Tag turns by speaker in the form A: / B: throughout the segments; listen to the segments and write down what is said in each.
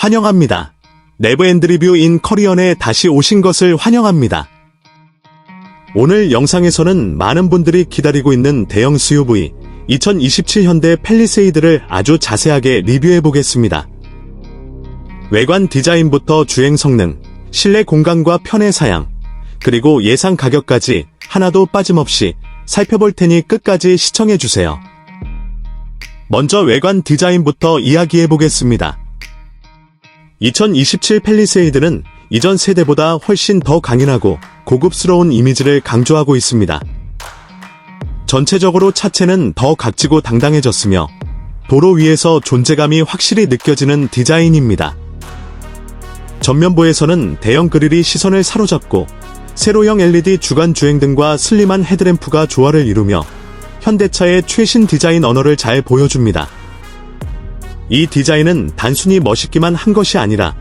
A: 환영합니다. 네버엔드 리뷰 인 커리언에 다시 오신 것을 환영합니다. 오늘 영상에서는 많은 분들이 기다리고 있는 대형 SUV 2027 현대 펠리세이드를 아주 자세하게 리뷰해 보겠습니다. 외관 디자인부터 주행 성능, 실내 공간과 편의 사양, 그리고 예상 가격까지 하나도 빠짐없이 살펴볼 테니 끝까지 시청해 주세요. 먼저 외관 디자인부터 이야기해 보겠습니다. 2027 펠리세이드는 이전 세대보다 훨씬 더 강인하고 고급스러운 이미지를 강조하고 있습니다. 전체적으로 차체는 더 각지고 당당해졌으며 도로 위에서 존재감이 확실히 느껴지는 디자인입니다. 전면부에서는 대형 그릴이 시선을 사로잡고 세로형 LED 주간 주행 등과 슬림한 헤드램프가 조화를 이루며 현대차의 최신 디자인 언어를 잘 보여줍니다. 이 디자인은 단순히 멋있기만 한 것이 아니라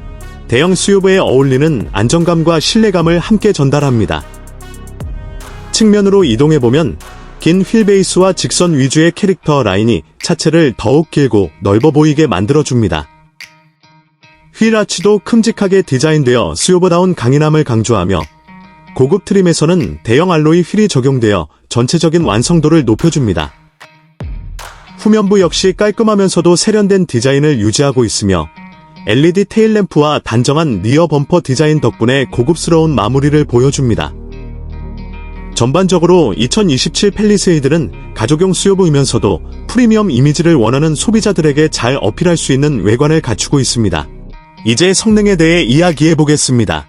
A: 대형 SUV에 어울리는 안정감과 신뢰감을 함께 전달합니다. 측면으로 이동해보면 긴 휠베이스와 직선 위주의 캐릭터 라인이 차체를 더욱 길고 넓어 보이게 만들어줍니다. 휠 아치도 큼직하게 디자인되어 SUV다운 강인함을 강조하며 고급 트림에서는 대형 알로이 휠이 적용되어 전체적인 완성도를 높여줍니다. 후면부 역시 깔끔하면서도 세련된 디자인을 유지하고 있으며 LED 테일램프와 단정한 리어 범퍼 디자인 덕분에 고급스러운 마무리를 보여줍니다. 전반적으로 2027 펠리세이드는 가족용 SUV이면서도 프리미엄 이미지를 원하는 소비자들에게 잘 어필할 수 있는 외관을 갖추고 있습니다. 이제 성능에 대해 이야기해 보겠습니다.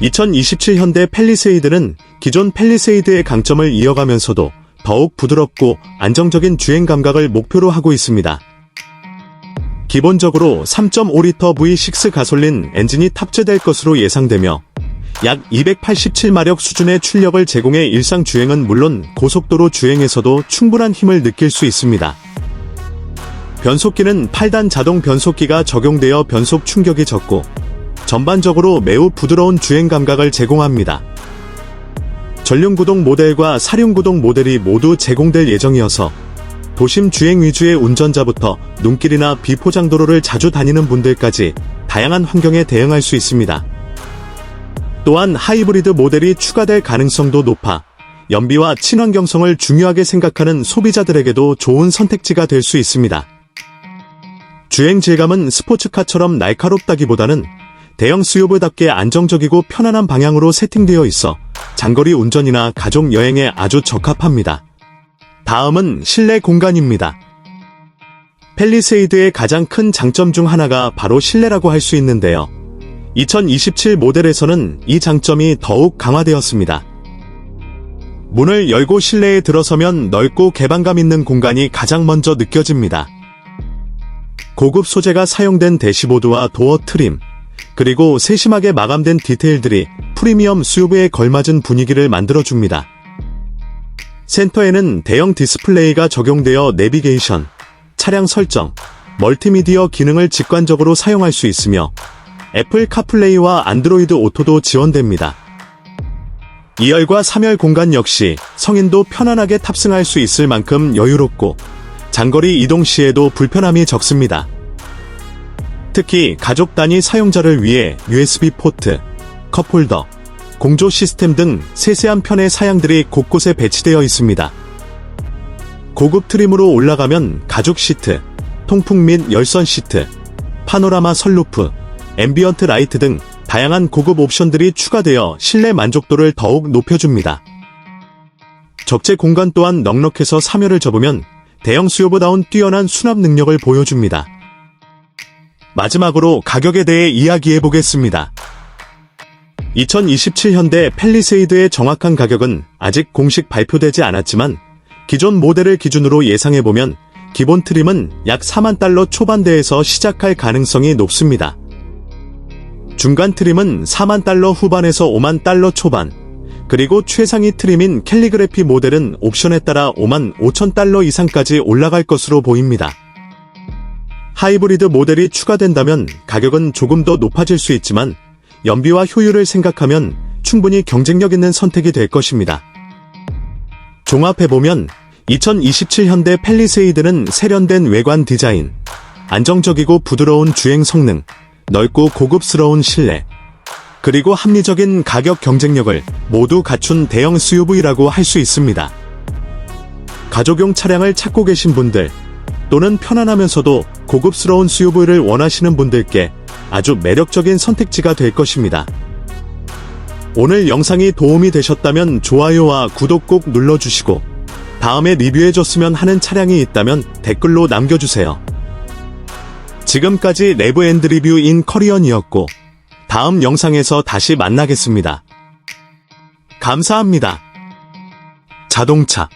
A: 2027 현대 펠리세이드는 기존 펠리세이드의 강점을 이어가면서도 더욱 부드럽고 안정적인 주행 감각을 목표로 하고 있습니다. 기본적으로 3.5리터 V6 가솔린 엔진이 탑재될 것으로 예상되며 약 287마력 수준의 출력을 제공해 일상 주행은 물론 고속도로 주행에서도 충분한 힘을 느낄 수 있습니다. 변속기는 8단 자동 변속기가 적용되어 변속 충격이 적고 전반적으로 매우 부드러운 주행 감각을 제공합니다. 전륜구동 모델과 사륜구동 모델이 모두 제공될 예정이어서 도심 주행 위주의 운전자부터 눈길이나 비포장도로를 자주 다니는 분들까지 다양한 환경에 대응할 수 있습니다. 또한 하이브리드 모델이 추가될 가능성도 높아 연비와 친환경성을 중요하게 생각하는 소비자들에게도 좋은 선택지가 될 수 있습니다. 주행 질감은 스포츠카처럼 날카롭다기보다는 대형 SUV답게 안정적이고 편안한 방향으로 세팅되어 있어 장거리 운전이나 가족 여행에 아주 적합합니다. 다음은 실내 공간입니다. 펠리세이드의 가장 큰 장점 중 하나가 바로 실내라고 할 수 있는데요. 2027 모델에서는 이 장점이 더욱 강화되었습니다. 문을 열고 실내에 들어서면 넓고 개방감 있는 공간이 가장 먼저 느껴집니다. 고급 소재가 사용된 대시보드와 도어 트림, 그리고 세심하게 마감된 디테일들이 프리미엄 SUV에 걸맞은 분위기를 만들어줍니다. 센터에는 대형 디스플레이가 적용되어 내비게이션, 차량 설정, 멀티미디어 기능을 직관적으로 사용할 수 있으며 애플 카플레이와 안드로이드 오토도 지원됩니다. 2열과 3열 공간 역시 성인도 편안하게 탑승할 수 있을 만큼 여유롭고 장거리 이동 시에도 불편함이 적습니다. 특히 가족 단위 사용자를 위해 USB 포트, 컵홀더, 공조 시스템 등 세세한 편의 사양들이 곳곳에 배치되어 있습니다. 고급 트림으로 올라가면 가죽 시트, 통풍 및 열선 시트, 파노라마 선루프, 앰비언트 라이트 등 다양한 고급 옵션들이 추가되어 실내 만족도를 더욱 높여줍니다. 적재 공간 또한 넉넉해서 3열을 접으면 대형 수요보다운 뛰어난 수납 능력을 보여줍니다. 마지막으로 가격에 대해 이야기해 보겠습니다. 2027 현대 펠리세이드의 정확한 가격은 아직 공식 발표되지 않았지만 기존 모델을 기준으로 예상해 보면 기본 트림은 약 4만 달러 초반대에서 시작할 가능성이 높습니다. 중간 트림은 4만 달러 후반에서 5만 달러 초반, 그리고 최상위 트림인 캘리그래피 모델은 옵션에 따라 5만 5천 달러 이상까지 올라갈 것으로 보입니다. 하이브리드 모델이 추가된다면 가격은 조금 더 높아질 수 있지만 연비와 효율을 생각하면 충분히 경쟁력 있는 선택이 될 것입니다. 종합해보면 2027 현대 펠리세이드는 세련된 외관 디자인, 안정적이고 부드러운 주행 성능, 넓고 고급스러운 실내, 그리고 합리적인 가격 경쟁력을 모두 갖춘 대형 SUV라고 할 수 있습니다. 가족용 차량을 찾고 계신 분들, 또는 편안하면서도 고급스러운 SUV를 원하시는 분들께 아주 매력적인 선택지가 될 것입니다. 오늘 영상이 도움이 되셨다면 좋아요와 구독 꼭 눌러주시고 다음에 리뷰해줬으면 하는 차량이 있다면 댓글로 남겨주세요. 지금까지 내부엔드 리뷰인 커리언이었고 다음 영상에서 다시 만나겠습니다. 감사합니다. 자동차